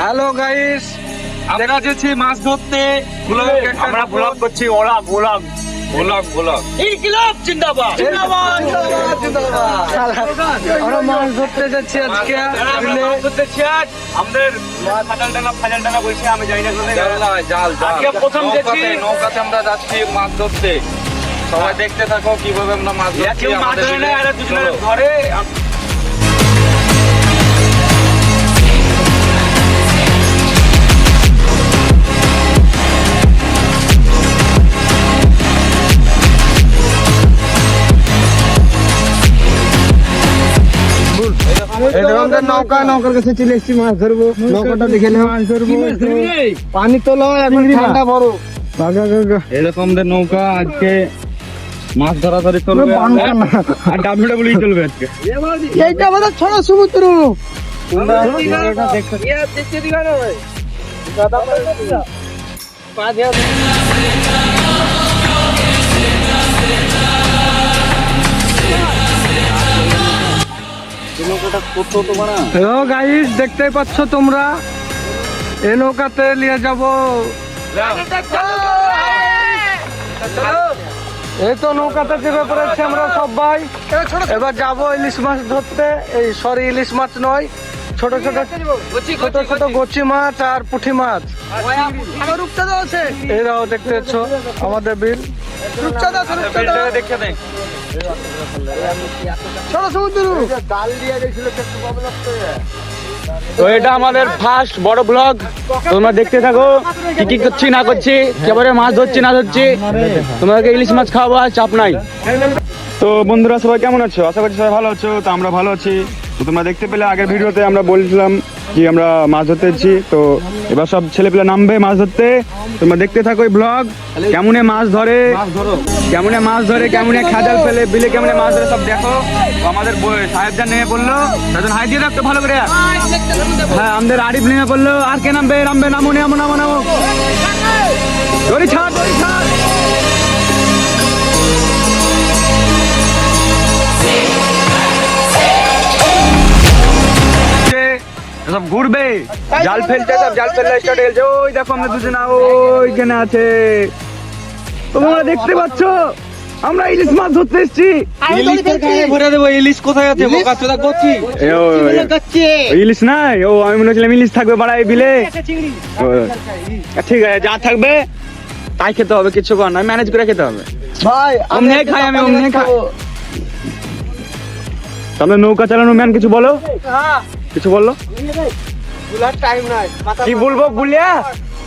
Hello guys আমরা যেছি মাছ ধরতে। আমরা ব্লগ করছি ওরা ব্লগ ব্লগ ব্লগ ইনকিলাব জিন্দাবাদ। আমরা মাছ ধরতে যাচ্ছি আজকে। বিলে। মাছ আমাদের ফাজাল ডাঙ্গা ফাজাল ডাঙ্গা বলছি আমি জানি না কোথায় জাল জাল। আজকে প্রথম। নৌকাতে আমরা যাচ্ছি মাছ ধরতে। সবাই দেখতে থাকো কীভাবে আমরা মাছ ধরছি আমাদের। ঘরে নৌকা নৌকার কাছে চলে এসেছি মাছ ধরবো। নৌকাটা দেখে নাও। মাছ ধরবো। পানি তোলো এখন ঠান্ডা বড়। এরকম নৌকা আজকে মাছ ধরাধরি চলবে আর ডাব্লিউডাব্লিউ চলবে আজকে। এইটা আমাদের ছোট সমুদ্র। হ্যালো গাইস দেখতেই পাচ্ছ তোমরা। এই নৌকাতে নিয়ে যাব। এই তো নৌকাতে চেপে পড়েছি আমরা সবাই। এবার যাব ইলিশ মাছ ধরতে। এই সরি ইলিশ মাছ নয়। ছোট ছোট ছোট ছোট গচি মাছ আর পুঁটি মাছ। এই দেখতে পাচ্ছ আমাদের বিল। বিলটা দেখে তো এটা আমাদের ফার্স্ট বড় ব্লগ তোমরা দেখতে থাকো কি কি করছি না করছি কেবারে মাছ ধরছি না ধরছি। তোমাদেরকে ইলিশ মাছ খাওয়াবো আর চাপ নাই। তো বন্ধুরা সবাই কেমন আছো? আশা করছি সবাই ভালো আছো তো আমরা ভালো আছি। তো তোমরা দেখতে পেলে, আগের ভিডিওতে আমরা বলছিলাম কি আমরা মাছ ধরতে তো এবার সব ছেলেপেলে নামবে মাছ ধরতে। তোমরা দেখতে থাকো ব্লগ। কেমনে মাছ ধরে, কেমনে মাছ ধরে, কেমনে খাজাল ফেলে, বিলে কেমনে মাছ ধরে সব দেখো। আমাদের বই- সাহেবজান নেমে পড়ল। তাদের হাই দিয়ে রাখতো ভালো করে। হ্যাঁ আমাদের আরিফ নেমে পড়ল। আর কে নামবে? নামবে, নামো নামো নামো নামো। ছাড় ছাড়। সব ঘুরবে। জাল ফেলছে সব জাল ফেললে স্টার্ট হয়ে ওই দেখো আমরা দুজনা ওইখানে আছে। তোমরা দেখতে পাচ্ছ? আমরা ইলিশ মাছ ধরতে এসেছি। ভরে দেবো ইলিশ কোথায় আছে? বোকা চোদা করছি ইলিশ নাই। ও আমি মনে হচ্ছিলাম ইলিশ থাকবে বাড়াই বিলে। ও, ঠিক আছে যা থাকবে তাই খেতে হবে কিছু কর না ম্যানেজ করে খেতে হবে। ভাই অমনি খাই আমি অমনি খাই। তাহলে নৌকা চালানো ম্যান কিছু বলো? কিছু বলল? কি বলব বুলিয়া?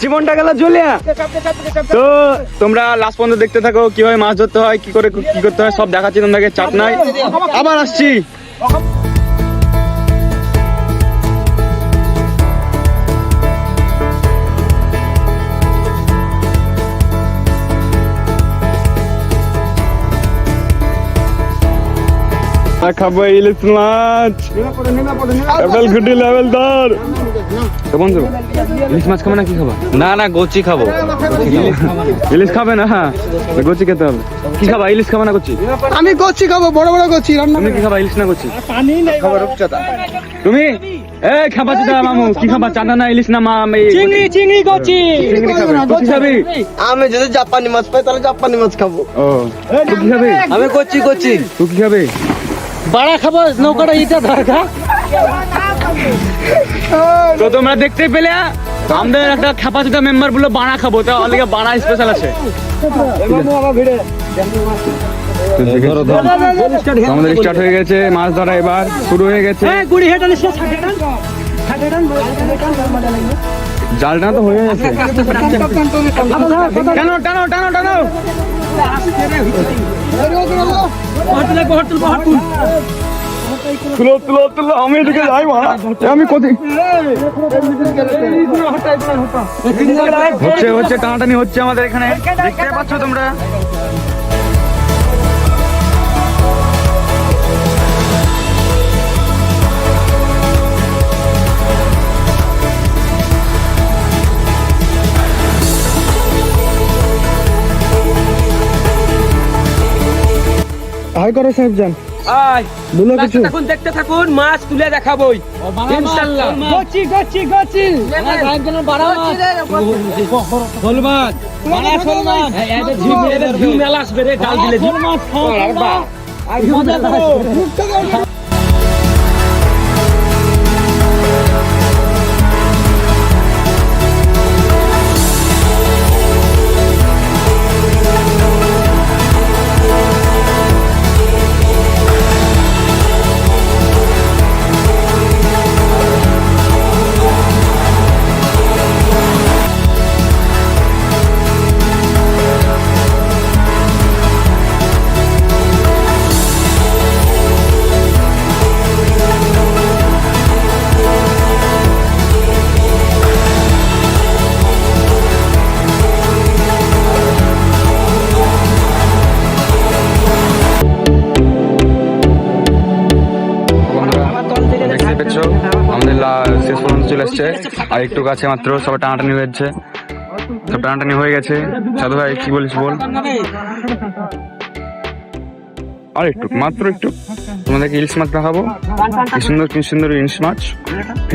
জীবনটা গেল জুলিয়া। তো তোমরা লাস্ট পর্যন্ত দেখতে থাকো, কীভাবে মাছ ধরতে হয়, কি করে কি করতে হয়, সব দেখাচ্ছি, তোমাদেরকে চাপ নাই। আবার আসছি। খাব ইলিশ মাছ। লেভেল ঘুটি লেভেল ধর। তো বন্ধু ইলিশ মাছ খাবে না কি খাবা? না না গচি খাব। ইলিশ খাবে না? হ্যাঁ গচি খেতে হবে। কি খাবা ইলিশ খাবে না গচি? আমি গচ্ছি খাব বড় বড় গচ্ছি রান্না তুমি কি খাবা ইলিশ না গচি? তুমি? এ খাবা চিতা মামু কি খাবা চাঁদা না ইলিশ না মা চিংড়ি চিংড়ি খাবে গচি খাবি? আমি যদি জাপানি মাছ পাই তাহলে জাপানি মাছ খাব। ও। তুই কি খাবে? আমি গচ্ছি গচ্ছি তুই কি খাবে? বাড়া খাব নৌকাটা ইটা ধরকা তো তোমরা দেখতে পেলে আমাদের একটা খেপাচিতা মেম্বার বলল বাড়া খাব তো আমাদের বানা স্পেশাল আছে আমাদের স্টার্ট হয়ে গেছে মাছ ধরা এবার শুরু হয়ে গেছে জালটা তো হয়ে গেছে টানো টানো টানো টানো তুলো তুলো তুলো আমি এদিকে যাই মা আমি কোথায় হচ্ছে হচ্ছে, টানাটানি হচ্ছে আমাদের এখানে। দেখতে পাচ্ছ তোমরা? হাই করো সাহেব যান। আয়। বলো কিছু। এখন দেখতে থাকুন মাছ তুলে দেখাবোই। ইনশাআল্লাহ গচি গচি গচি শোল মাছ। এই, এদের মাছ এই ঝিম মেলা আসবে রে ডাল দিলে। ঝিম বন্ধুরা এসছে। আর একটু কাছে মাত্র সবাই টানাটানি হয়েছে। সব টানাটানি হয়ে গেছে। সাধু ভাই, কি বলিস বল? আর একটু মাত্র একটু। তোমাদেরকে ইলিশ মাছ দেখাবো। কি সুন্দর কি সুন্দর ইলিশ মাছ।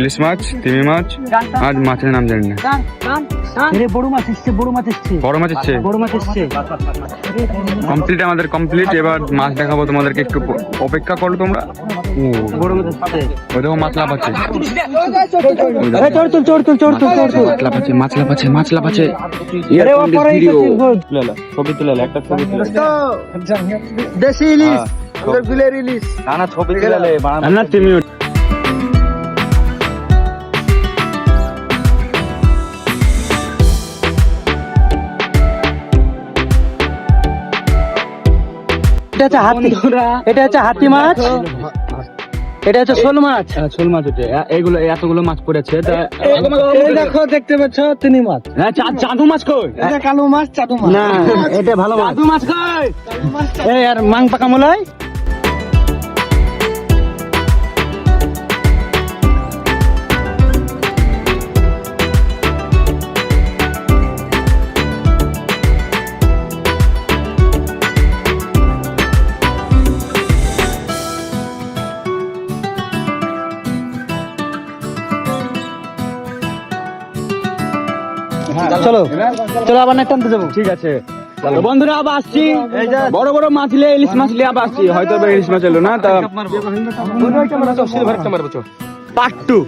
ইলিশ মাছ তিমি মাছ। আর মাছের নাম জানি না। বড় মাছ এসছে বড় মাছ এসছে। বড় মাছ হচ্ছে বড় মাছ এসছে। কমপ্লিট আমাদের কমপ্লিট এবার মাছ দেখাবো তোমাদেরকে একটু অপেক্ষা করো তোমরা। বড় মাছ এসছে। ওই দেখো মাছ লাফাচ্ছে। মাছ লাফাচ্ছে মাছ লাফাচ্ছে ছবি তুলে একটা ছবি তুলে দেশি ইলিশ আমাদের বিলের ইলিশ না না ছবি তুলে না তিমি এটা হচ্ছে হাতি। এটা হচ্ছে হাতি মাছ। এটা হচ্ছে শোল মাছ। শোল মাছ এটা এইগুলো এতগুলো মাছ পড়েছে দেখো দেখতে পাচ্ছ তিনি মাছ। হ্যাঁ, চাদু চাঁদু মাছ কই? এটা কালো মাছ চাদু মাছ। না এটা ভালো মাছ। চাঁদু মাছ কই? এই আর মাং পাকা মলাই চলো চলো। আবার নেট টানতে যাব। ঠিক আছে। বন্ধুরা আবার আসছি। বড় বড় মাছ নিয়ে ইলিশ মাছ নিয়ে আবার আসছি। হয়তো এবার ইলিশ মাছ এলো না তা পার্ট টু